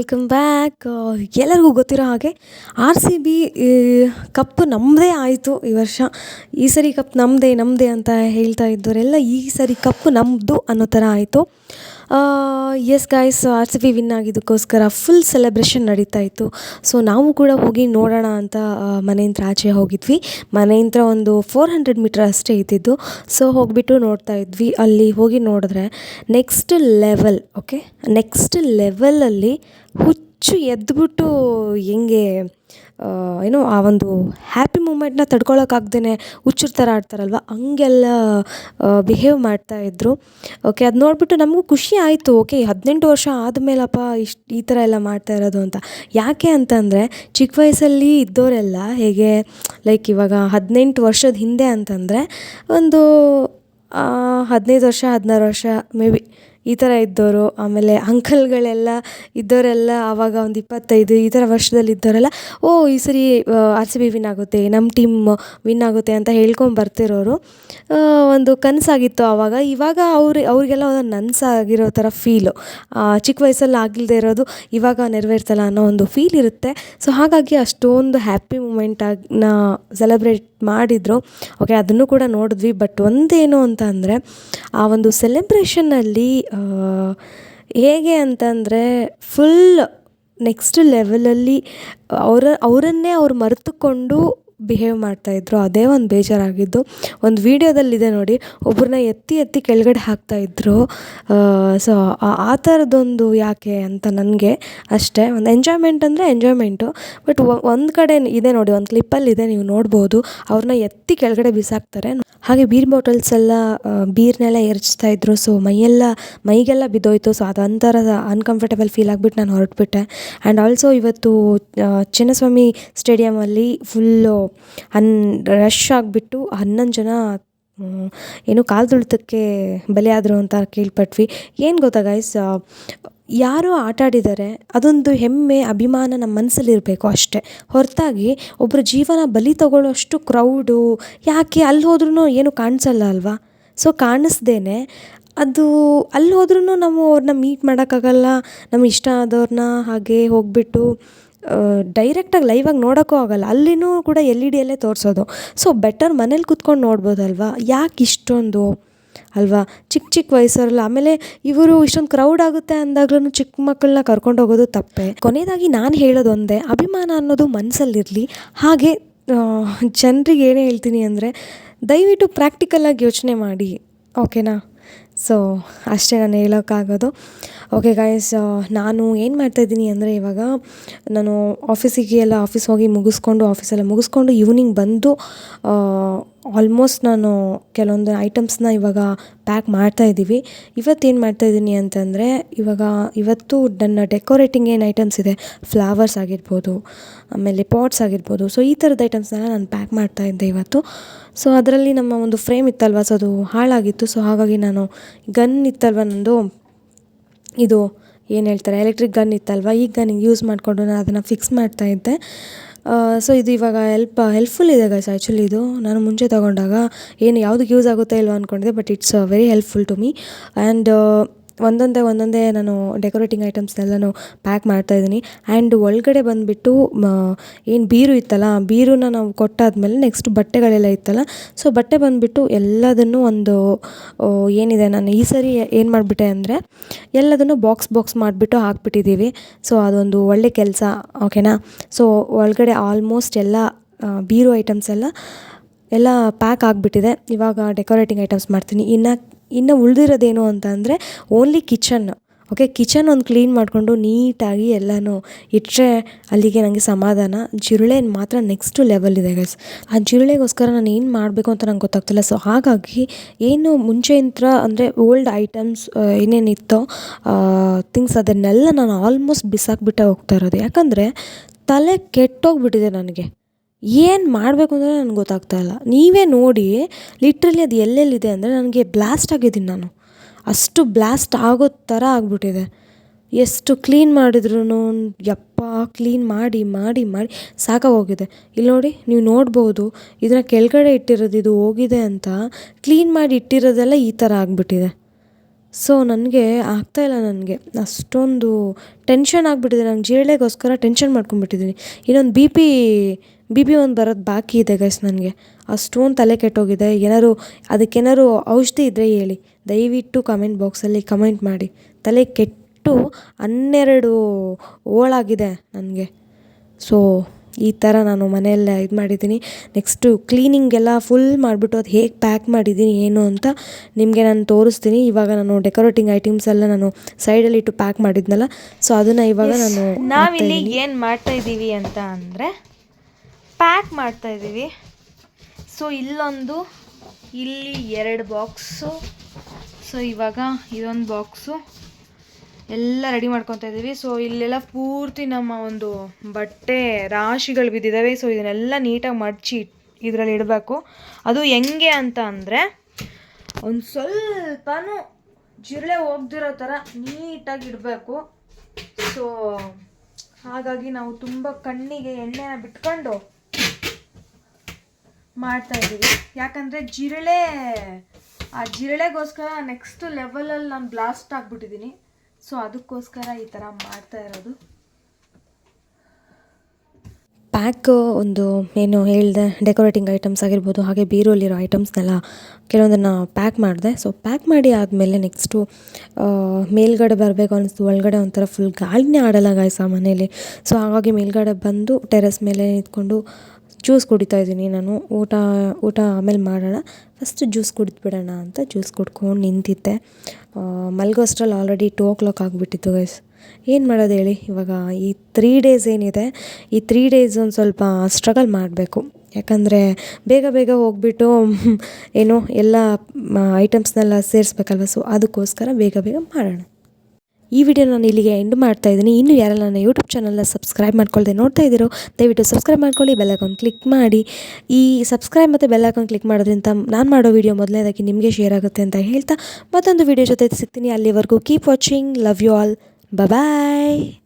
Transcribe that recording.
Welcome back ಎಲ್ಲರಿಗೂ ಗೊತ್ತಿರೋ ಹಾಗೆ ಆರ್ ಸಿ ಬಿ ಕಪ್ ನಮ್ಮದೇ ಆಯಿತು ಈ ವರ್ಷ. ಈ ಸರಿ ಕಪ್ ನಮ್ಮದೇ ನಮ್ಮದೇ ಅಂತ ಹೇಳ್ತಾ ಇದ್ದವರೆಲ್ಲ ಈ ಸರಿ ಕಪ್ ನಮ್ಮದು ಅನ್ನೋ ಥರ ಆಯಿತು. Yes guys R C B win ಆಗಿದ್ದಕ್ಕೋಸ್ಕರ full celebration ನಡೀತಾ ಇತ್ತು. ಸೊ ನಾವು ಕೂಡ ಹೋಗಿ ನೋಡೋಣ ಅಂತ ಮನೆಯಿಂದ ಆಚೆ ಹೋಗಿದ್ವಿ. ಮನೆಯಿಂದ ಒಂದು ಫೋರ್ ಹಂಡ್ರೆಡ್ ಮೀಟರ್ ಅಷ್ಟೇ ಇದ್ದಿದ್ದು. ಸೊ ಹೋಗಿಬಿಟ್ಟು ನೋಡ್ತಾ ಇದ್ವಿ. ಅಲ್ಲಿ ಹೋಗಿ ನೋಡಿದ್ರೆ ನೆಕ್ಸ್ಟ್ ಲೆವೆಲ್ ಓಕೆ ನೆಕ್ಸ್ಟ್ ಲೆವೆಲಲ್ಲಿ ಹುಚ್ಚು ಎದ್ಬಿಟ್ಟು ಹೆಂಗೆ ಏನು ಆ ಒಂದು ಹ್ಯಾಪಿ ಮೂಮೆಂಟ್ನ ತಡ್ಕೊಳಕ್ಕಾಗ್ದೇ ಹುಚ್ಚರ ಥರ ಆಡ್ತಾರಲ್ವ? ಹಂಗೆಲ್ಲ ಬಿಹೇವ್ ಮಾಡ್ತಾಯಿದ್ರು ಓಕೆ ಅದು ನೋಡಿಬಿಟ್ಟು ನಮಗೂ ಖುಷಿ ಆಯಿತು. ಓಕೆ ಹದಿನೆಂಟು ವರ್ಷ ಆದಮೇಲಪ್ಪ ಇಷ್ಟು ಈ ಥರ ಎಲ್ಲ ಮಾಡ್ತಾ ಇರೋದು ಅಂತ. ಯಾಕೆ ಅಂತಂದರೆ ಚಿಕ್ಕ ವಯಸ್ಸಲ್ಲಿ ಇದ್ದೋರೆಲ್ಲ ಹೇಗೆ ಲೈಕ್ ಇವಾಗ ಹದಿನೆಂಟು ವರ್ಷದ ಹಿಂದೆ ಅಂತಂದರೆ ಒಂದು ಹದಿನೈದು ವರ್ಷ, ಹದಿನಾರು ವರ್ಷ ಮೇ ಬಿ ಈ ಥರ ಇದ್ದವರು ಆಮೇಲೆ ಅಂಕಲ್ಗಳೆಲ್ಲ ಇದ್ದವರೆಲ್ಲ ಆವಾಗ ಒಂದು ಇಪ್ಪತ್ತೈದು ಈ ಥರ ವರ್ಷದಲ್ಲಿ ಇದ್ದವರೆಲ್ಲ ಓ, ಈ ಸರಿ ಆರ್ ಸಿ ಬಿ ವಿನ್ ಆಗುತ್ತೆ ನಮ್ಮ ಟೀಮ್ ವಿನ್ ಆಗುತ್ತೆ ಅಂತ ಹೇಳ್ಕೊಂಡು ಬರ್ತಿರೋರು. ಒಂದು ಕನಸಾಗಿತ್ತು ಆವಾಗ. ಇವಾಗ ಅವ್ರು, ಅವ್ರಿಗೆಲ್ಲ ಒಂದು ನನಸಾಗಿರೋ ಥರ ಫೀಲು ಚಿಕ್ಕ ವಯಸ್ಸಲ್ಲಿ ಆಗಿಲ್ಲದೆ ಇರೋದು ಇವಾಗ ನೆರವೇರ್ತಲ್ಲ ಅನ್ನೋ ಒಂದು ಫೀಲ್ ಇರುತ್ತೆ. ಸೊ ಹಾಗಾಗಿ ಅಷ್ಟೊಂದು ಹ್ಯಾಪಿ ಮೂಮೆಂಟಾಗಿ ಸೆಲೆಬ್ರೇಟ್ ಮಾಡಿದರು. ಓಕೆ ಅದನ್ನು ಕೂಡ ನೋಡಿದ್ವಿ. ಬಟ್ ಒಂದೇನು ಅಂತ ಅಂದರೆ, ಆ ಒಂದು ಸೆಲೆಬ್ರೇಷನಲ್ಲಿ ಹೇಗೆ ಅಂತಂದರೆ ಫುಲ್ ನೆಕ್ಸ್ಟ್ ಲೆವೆಲಲ್ಲಿ ಅವರ ಅವರನ್ನೇ ಅವ್ರು ಮರೆತುಕೊಂಡು ಬಿಹೇವ್ ಮಾಡ್ತಾಯಿದ್ರು ಅದೇ ಒಂದು ಬೇಜಾರಾಗಿದ್ದು. ಒಂದು ವೀಡಿಯೋದಲ್ಲಿದೆ ನೋಡಿ ಒಬ್ಬರನ್ನ ಎತ್ತಿ ಎತ್ತಿ ಕೆಳಗಡೆ ಹಾಕ್ತಾಯಿದ್ರು ಸೊ ಆ ಥರದ್ದೊಂದು ಯಾಕೆ ಅಂತ ನನಗೆ ಅಷ್ಟೇ. ಒಂದು ಎಂಜಾಯ್ಮೆಂಟ್ ಅಂದರೆ ಎಂಜಾಯ್ಮೆಂಟು ಬಟ್ ಒಂದು ಕಡೆ ಇದೆ ನೋಡಿ, ಒಂದು ಕ್ಲಿಪ್ಪಲ್ಲಿ ಇದೆ ನೀವು ನೋಡ್ಬೋದು. ಅವ್ರನ್ನ ಎತ್ತಿ ಕೆಳಗಡೆ ಬಿಸಾಕ್ತಾರೆ. ಹಾಗೆ ಬೀರ್ ಬಾಟಲ್ಸ್ ಎಲ್ಲ ಬೀರ್ನೆಲ್ಲ ಎರಚ್ತಾ ಇದ್ರು. ಸೊ ಮೈಯೆಲ್ಲ, ಮೈಗೆಲ್ಲ ಬಿದ್ದೋಯ್ತು. ಸೊ ಅದೊಂಥರ ಅನ್ಕಂಫರ್ಟೇಬಲ್ ಫೀಲ್ ಆಗಿಬಿಟ್ಟು ನಾನು ಹೊರಟ್ಬಿಟ್ಟೆ. ಆ್ಯಂಡ್ ಆಲ್ಸೋ ಇವತ್ತು ಚಿನ್ನಸ್ವಾಮಿ ಸ್ಟೇಡಿಯಮಲ್ಲಿ ಫುಲ್ಲು ಹನ್ ರಶ್ ಆಗಿಬಿಟ್ಟು ಹನ್ನೊಂದು ಜನ ಏನು ಕಾಲು ತುಳಿತಕ್ಕೆ ಬಲಿಯಾದರು ಅಂತ ಕೇಳ್ಪಟ್ವಿ. ಏನು ಗೊತ್ತಾ ಗೈಸ್ ಯಾರೋ ಆಟಾಡಿದ್ದಾರೆ ಅದೊಂದು ಹೆಮ್ಮೆ, ಅಭಿಮಾನ ನಮ್ಮ ಮನಸ್ಸಲ್ಲಿರಬೇಕು ಅಷ್ಟೇ. ಹೊರತಾಗಿ ಒಬ್ಬರ ಜೀವನ ಬಲಿ ತಗೊಳ್ಳೋಷ್ಟು ಕ್ರೌಡು ಯಾಕೆ ಅಲ್ಲಿ ಹೋದ್ರೂ ಏನು ಕಾಣಿಸಲ್ಲ ಅಲ್ವಾ? ಸೊ ಕಾಣಿಸ್ದೇನೆ, ಅದು ಅಲ್ಲಿ ಹೋದ್ರೂ ನಾವು ಅವ್ರನ್ನ ಮೀಟ್ ಮಾಡೋಕ್ಕಾಗಲ್ಲ ನಮ್ಮ ಇಷ್ಟ ಆದವ್ರನ್ನ ಹಾಗೆ ಹೋಗ್ಬಿಟ್ಟು ಡೈರೆಕ್ಟಾಗಿ ಲೈವಾಗಿ ನೋಡೋಕ್ಕೂ ಆಗಲ್ಲ. ಅಲ್ಲಿನೂ ಕೂಡ ಎಲ್ ಇ ಡಿಯಲ್ಲೇ ತೋರಿಸೋದು. ಸೊ ಬೆಟರ್ ಮನೇಲಿ ಕೂತ್ಕೊಂಡು ನೋಡ್ಬೋದಲ್ವಾ? ಯಾಕೆ ಇಷ್ಟೊಂದು? ಅಲ್ವಾ? ಚಿಕ್ಕ ಚಿಕ್ಕ ವಯಸ್ಸಲ್ಲ ಆಮೇಲೆ ಇವರು ಇಷ್ಟೊಂದು ಕ್ರೌಡ್ ಆಗುತ್ತೆ ಅಂದಾಗ್ಲೂ ಚಿಕ್ಕ ಮಕ್ಕಳನ್ನ ಕರ್ಕೊಂಡು ಹೋಗೋದು ತಪ್ಪೆ. ಕೊನೆಯದಾಗಿ ನಾನು ಹೇಳೋದೊಂದೇ, ಅಭಿಮಾನ ಅನ್ನೋದು ಮನಸ್ಸಲ್ಲಿರಲಿ ಹಾಗೆ ಜನರಿಗೆ ಏನೇ ಹೇಳ್ತೀನಿ ಅಂದರೆ ದಯವಿಟ್ಟು ಪ್ರಾಕ್ಟಿಕಲಾಗಿ ಯೋಚನೆ ಮಾಡಿ. ಓಕೆನಾ ಸೊ ಅಷ್ಟೇ ನಾನು ಹೇಳೋಕ್ಕಾಗೋದು. ಓಕೆ ಗಾಯ್ಸ್ ನಾನು ಏನು ಮಾಡ್ತಾಯಿದ್ದೀನಿ ಅಂದರೆ ಇವಾಗ ನಾನು ಆಫೀಸಿಗೆ ಎಲ್ಲ ಆಫೀಸ್ ಹೋಗಿ ಮುಗಿಸ್ಕೊಂಡು ಆಫೀಸೆಲ್ಲ ಮುಗಿಸ್ಕೊಂಡು ಈವ್ನಿಂಗ್ ಬಂದು ಆಲ್ಮೋಸ್ಟ್ ನಾನು ಕೆಲವೊಂದು ಐಟಮ್ಸ್ನ ಇವಾಗ ಪ್ಯಾಕ್ ಮಾಡ್ತಾ ಮಾಡ್ತಾಯಿದ್ದೀವಿ ಇವತ್ತೇನು ಮಾಡ್ತಾಯಿದ್ದೀನಿ ಅಂತಂದರೆ, ಇವಾಗ ಇವತ್ತು ನನ್ನ ಡೆಕೋರೇಟಿಂಗ್ ಏನು ಐಟಮ್ಸ್ ಇದೆ? ಫ್ಲವರ್ಸ್ ಆಗಿರ್ಬೋದು, ಆಮೇಲೆ ಪಾಟ್ಸ್ ಆಗಿರ್ಬೋದು. ಸೊ ಈ ಥರದ ಐಟಮ್ಸ್ನೆಲ್ಲ ನಾನು ಪ್ಯಾಕ್ ಮಾಡ್ತಾ ಇದ್ದೆ ಇವತ್ತು. ಸೊ ಅದರಲ್ಲಿ ನಮ್ಮ ಒಂದು ಫ್ರೇಮ್ ಇತ್ತಲ್ವ? ಸೊ ಅದು ಹಾಳಾಗಿತ್ತು. ಸೊ ಹಾಗಾಗಿ ನಾನು ಗನ್ ಇತ್ತಲ್ವ ನಂದು? ಇದು ಏನು ಹೇಳ್ತಾರೆ ಎಲೆಕ್ಟ್ರಿಕ್ ಗನ್ ಇತ್ತಲ್ವ? ಈ ಗನ್ ಯೂಸ್ ಮಾಡಿಕೊಂಡು ನಾನು ಅದನ್ನು ಫಿಕ್ಸ್ ಮಾಡ್ತಾ ಇದ್ದೆ. ಸೊ ಇದು ಇವಾಗ ಹೆಲ್ಪ್ ಹೆಲ್ಪ್ಫುಲ್ ಇದೆ ಗೈಸ್ ಆ್ಯಕ್ಚುಲಿ ಇದು. ನಾನು ಮುಂಚೆ ತೊಗೊಂಡಾಗ ಏನು ಯಾವುದಕ್ಕೆ ಯೂಸ್ ಆಗುತ್ತೆ ಇಲ್ವ ಅಂದ್ಕೊಂಡಿದ್ದೆ but it's very helpful to me and ಒಂದೊಂದೇ ಒಂದೊಂದೇ ನಾನು ಡೆಕೋರೇಟಿಂಗ್ ಐಟಮ್ಸ್ನೆಲ್ಲನೂ ಪ್ಯಾಕ್ ಮಾಡ್ತಾ ಇದ್ದೀನಿ. ಆ್ಯಂಡ್ ಒಳಗಡೆ ಬಂದುಬಿಟ್ಟು ಏನು ಬೀರು ಇತ್ತಲ್ಲ ಬೀರುನ ನಾವು ಕೊಟ್ಟಾದ್ಮೇಲೆ ನೆಕ್ಸ್ಟ್ ಬಟ್ಟೆಗಳೆಲ್ಲ ಇತ್ತಲ್ಲ ಸೊ ಬಟ್ಟೆ ಬಂದುಬಿಟ್ಟು ಎಲ್ಲದನ್ನು ಒಂದು ಏನಿದೆ, ನಾನು ಈ ಸರಿ ಏನು ಮಾಡಿಬಿಟ್ಟೆ ಅಂದರೆ ಎಲ್ಲದನ್ನು ಬಾಕ್ಸ್ ಬಾಕ್ಸ್ ಮಾಡಿಬಿಟ್ಟು ಹಾಕ್ಬಿಟ್ಟಿದ್ದೀವಿ. ಸೊ ಅದೊಂದು ಒಳ್ಳೆ ಕೆಲಸ ಓಕೆನಾ ಸೊ ಒಳಗಡೆ ಆಲ್ಮೋಸ್ಟ್ ಎಲ್ಲ ಬೀರು ಐಟಮ್ಸ್ ಎಲ್ಲ ಎಲ್ಲ ಪ್ಯಾಕ್ ಆಗಿಬಿಟ್ಟಿದೆ. ಇವಾಗ ಡೆಕೋರೇಟಿಂಗ್ ಐಟಮ್ಸ್ ಮಾಡ್ತೀನಿ. ಇನ್ನು ಇನ್ನು ಉಳಿದಿರೋದೇನು ಅಂತ ಅಂದರೆ ಓನ್ಲಿ ಕಿಚನ್ ಓಕೆ ಕಿಚನ್ ಒಂದು ಕ್ಲೀನ್ ಮಾಡಿಕೊಂಡು ನೀಟಾಗಿ ಎಲ್ಲನೂ ಇಟ್ಟರೆ ಅಲ್ಲಿಗೆ ನನಗೆ ಸಮಾಧಾನ. ಜಿರಳೆ ಮಾತ್ರ ನೆಕ್ಸ್ಟ್ ಲೆವೆಲ್ ಇದೆ ಗೈಸ್ ಆ ಜಿರಳೆಗೋಸ್ಕರ ನಾನು ಏನು ಮಾಡಬೇಕು ಅಂತ ನಂಗೆ ಗೊತ್ತಾಗ್ತಿಲ್ಲ. ಸೊ ಹಾಗಾಗಿ ಏನು ಮುಂಚೆಯಿಂದ ಅಂದರೆ ಓಲ್ಡ್ ಐಟಮ್ಸ್ ಏನೇನಿತ್ತೋ ಥಿಂಗ್ಸ್ ಅದನ್ನೆಲ್ಲ ನಾನು ಆಲ್ಮೋಸ್ಟ್ ಬಿಸಾಕ್ಬಿಟ್ಟೆ ಹೋಗ್ತಾ ಇರೋದು. ಯಾಕಂದರೆ ತಲೆ ಕೆಟ್ಟೋಗ್ಬಿಟ್ಟಿದೆ ನನಗೆ. ಏನು ಮಾಡಬೇಕು ಅಂದರೆ ನನಗೆ ಗೊತ್ತಾಗ್ತಾ ಇಲ್ಲ. ನೀವೇ ನೋಡಿ ಲಿಟ್ರಲಿ ಅದು ಎಲ್ಲೆಲ್ಲಿದೆ ಅಂದರೆ ನನಗೆ ಬ್ಲಾಸ್ಟ್ ಆಗಿದ್ದೀನಿ ನಾನು. ಅಷ್ಟು ಬ್ಲಾಸ್ಟ್ ಆಗೋ ಥರ ಆಗಿಬಿಟ್ಟಿದೆ. ಎಷ್ಟು ಕ್ಲೀನ್ ಮಾಡಿದ್ರು ಯಪ್ಪ ಕ್ಲೀನ್ ಮಾಡಿ ಮಾಡಿ ಮಾಡಿ ಸಾಕಾಗೋಗಿದೆ. ಇಲ್ಲಿ ನೋಡಿ, ನೀವು ನೋಡ್ಬೋದು ಇದನ್ನ ಕೆಳಗಡೆ ಇಟ್ಟಿರೋದು ಇದು ಹೋಗಿದೆ ಅಂತ ಕ್ಲೀನ್ ಮಾಡಿ ಇಟ್ಟಿರೋದೆಲ್ಲ ಈ ಥರ ಆಗಿಬಿಟ್ಟಿದೆ. ಸೊ ನನಗೆ ಆಗ್ತಾಯಿಲ್ಲ ನನಗೆ. ಅಷ್ಟೊಂದು ಟೆನ್ಷನ್ ಆಗಿಬಿಟ್ಟಿದೆ. ನಂಗೆ ಜೀರ್ಳೆಗೋಸ್ಕರ ಟೆನ್ಷನ್ ಮಾಡ್ಕೊಂಡ್ಬಿಟ್ಟಿದ್ದೀನಿ. ಇನ್ನೊಂದು ಬಿ ಪಿ ಬಿ ಬಿ ಒಂದು ಬರೋದು ಬಾಕಿ ಇದೆ ಗೈಸ್ ನನಗೆ. ಅಷ್ಟೊಂದು ತಲೆ ಕೆಟ್ಟೋಗಿದೆ. ಏನಾದ್ರು ಅದಕ್ಕೇನಾದ್ರು ಔಷಧಿ ಇದ್ದರೆ ಹೇಳಿ. ದಯವಿಟ್ಟು ಕಮೆಂಟ್ ಬಾಕ್ಸಲ್ಲಿ ಕಮೆಂಟ್ ಮಾಡಿ. ತಲೆ ಕೆಟ್ಟು ಹನ್ನೆರಡು ಓಳಾಗಿದೆ ನನಗೆ. ಸೊ ಈ ಥರ ನಾನು ಮನೆಯಲ್ಲೇ ಇದು ಮಾಡಿದ್ದೀನಿ. ನೆಕ್ಸ್ಟು ಕ್ಲೀನಿಂಗೆಲ್ಲ ಫುಲ್ ಮಾಡಿಬಿಟ್ಟು ಅದು ಹೇಗೆ ಪ್ಯಾಕ್ ಮಾಡಿದ್ದೀನಿ ಏನು ಅಂತ ನಿಮಗೆ ನಾನು ತೋರಿಸ್ತೀನಿ. ಇವಾಗ ನಾನು ಡೆಕೋರೇಟಿಂಗ್ ಐಟಮ್ಸ್ ಎಲ್ಲ ನಾನು ಸೈಡಲ್ಲಿ ಇಟ್ಟು ಪ್ಯಾಕ್ ಮಾಡಿದ್ನಲ್ಲ ಸೊ ಅದನ್ನು ಇವಾಗ ನಾನು ನಾವಿಲ್ಲಿ ಏನು ಮಾಡ್ತಾ ಇದ್ದೀವಿ ಅಂತ ಅಂದರೆ ಪ್ಯಾಕ್ ಮಾಡ್ತಾ ಇದ್ದೀವಿ. ಸೊ ಇಲ್ಲೊಂದು, ಇಲ್ಲಿ ಎರಡು ಬಾಕ್ಸು. ಸೊ ಇವಾಗ ಇದೊಂದು ಬಾಕ್ಸು. ಎಲ್ಲ ರೆಡಿ ಮಾಡ್ಕೊತಾ ಇದ್ದೀವಿ. ಸೊ ಇಲ್ಲೆಲ್ಲ ಪೂರ್ತಿ ನಮ್ಮ ಒಂದು ಬಟ್ಟೆ ರಾಶಿಗಳು ಬಿದ್ದಿದ್ದಾವೆ. ಸೊ ಇದನ್ನೆಲ್ಲ ನೀಟಾಗಿ ಮಡಚಿ ಇದರಲ್ಲಿ ಇಡಬೇಕು. ಅದು ಹೆಂಗೆ ಅಂತ ಅಂದರೆ, ಒಂದು ಸ್ವಲ್ಪನೂ ಜಿರಳೆ ಹೋಗ್ದಿರೋ ಥರ ನೀಟಾಗಿ ಇಡಬೇಕು. ಸೊ ಹಾಗಾಗಿ ನಾವು ತುಂಬ ಕಣ್ಣಿಗೆ ಎಣ್ಣೆನ ಬಿಟ್ಕೊಂಡು ಮಾಡ್ತಾ ಇದ್ದೀವಿ. ಯಾಕಂದರೆ ಜಿರಳೆ, ಆ ಜಿರಳೆಗೋಸ್ಕರ ನೆಕ್ಸ್ಟ್ ಲೆವೆಲಲ್ಲಿ ನಾನು ಬ್ಲಾಸ್ಟ್ ಆಗಿಬಿಟ್ಟಿದ್ದೀನಿ. ಸೊ ಅದಕ್ಕೋಸ್ಕರ ಈ ಥರ ಮಾಡ್ತಾ ಇರೋದು. ಪ್ಯಾಕ್ ಒಂದು ಏನು ಹೇಳಿದೆ ಡೆಕೋರೇಟಿಂಗ್ ಐಟಮ್ಸ್ ಆಗಿರ್ಬೋದು, ಹಾಗೆ ಬೀರೋಲಿರೋ ಐಟಮ್ಸ್ನೆಲ್ಲ ಕೆಲವೊಂದನ್ನು ಪ್ಯಾಕ್ ಮಾಡಿದೆ. ಸೊ ಪ್ಯಾಕ್ ಮಾಡಿ ಆದಮೇಲೆ ನೆಕ್ಸ್ಟು ಮೇಲ್ಗಡೆ ಬರಬೇಕು ಅನ್ನಿಸ್ತು ಒಳಗಡೆ ಒಂಥರ ಫುಲ್ ಗಾಳಿನೇ ಆಡಲ್ಲ ಗಾಯ್ಸ್ ಆ ಮನೇಲಿ. ಸೊ ಹಾಗಾಗಿ ಮೇಲ್ಗಡೆ ಬಂದು ಟೆರೆಸ್ ಮೇಲೆ ನಿಂತ್ಕೊಂಡು ಜ್ಯೂಸ್ ಕುಡಿತಾ ಇದ್ದೀನಿ ನಾನು. ಊಟ ಊಟ ಆಮೇಲೆ ಮಾಡೋಣ. ಫಸ್ಟ್ ಜ್ಯೂಸ್ ಕುಡಿದ್ಬಿಡೋಣ ಅಂತ ಜ್ಯೂಸ್ ಕುಡ್ಕೊಂಡು ನಿಂತಿದ್ದೆ. ಮಲ್ಗೋ ಅಷ್ಟ್ರಲ್ಲಿ ಆಲ್ರೆಡಿ ಟೂ ಓ ಕ್ಲಾಕ್ ಆಗಿಬಿಟ್ಟಿತ್ತು ಗೈಸ್ ಏನು ಮಾಡೋದು ಹೇಳಿ? ಇವಾಗ ಈ ತ್ರೀ ಡೇಸ್ ಏನಿದೆ, ಈ ತ್ರೀ ಡೇಸ್ ಒಂದು ಸ್ವಲ್ಪ ಸ್ಟ್ರಗಲ್ ಮಾಡಬೇಕು. ಯಾಕಂದರೆ ಬೇಗ ಬೇಗ ಹೋಗ್ಬಿಟ್ಟು ಏನು ಎಲ್ಲ ಐಟಮ್ಸ್ನೆಲ್ಲ ಸೇರಿಸ್ಬೇಕಲ್ವ? ಸೊ ಅದಕ್ಕೋಸ್ಕರ ಬೇಗ ಬೇಗ ಮಾಡೋಣ. ಈ ವಿಡಿಯೋ ನಾನು ಇಲ್ಲಿಗೆ ಎಂಡ್ ಮಾಡ್ತಾ ಇದ್ದೀನಿ. ಇನ್ನೂ ಯಾರೆಲ್ಲ ನನ್ನ ಯೂಟ್ಯೂಬ್ ಚಾನಲ್ನ ಸಬ್ಸ್ಕ್ರೈಬ್ ಮಾಡ್ಕೊಳ್ಳದೆ ನೋಡ್ತಾ ಇದ್ದೀರೋ, ದಯವಿಟ್ಟು ಸಬ್ಸ್ಕ್ರೈಬ್ ಮಾಡ್ಕೊಳ್ಳಿ ಬೆಲ್ ಐಕಾನ್ ಕ್ಲಿಕ್ ಮಾಡಿ. ಈ ಸಬ್ಸ್ಕ್ರೈಬ್ ಮತ್ತು ಬೆಲ್ ಐಕಾನ್ ಕ್ಲಿಕ್ ಮಾಡೋದ್ರಿಂದ ನಾನು ಮಾಡೋ ವಿಡಿಯೋ ಮೊದಲನೇದಾಗಿ ನಿಮಗೆ ಶೇರ್ ಆಗುತ್ತೆ ಅಂತ ಹೇಳ್ತಾ ಮತ್ತೊಂದು ವಿಡಿಯೋ ಜೊತೆ ಸಿಗ್ತೀನಿ. ಅಲ್ಲಿವರೆಗೂ keep watching love you all Bye-bye!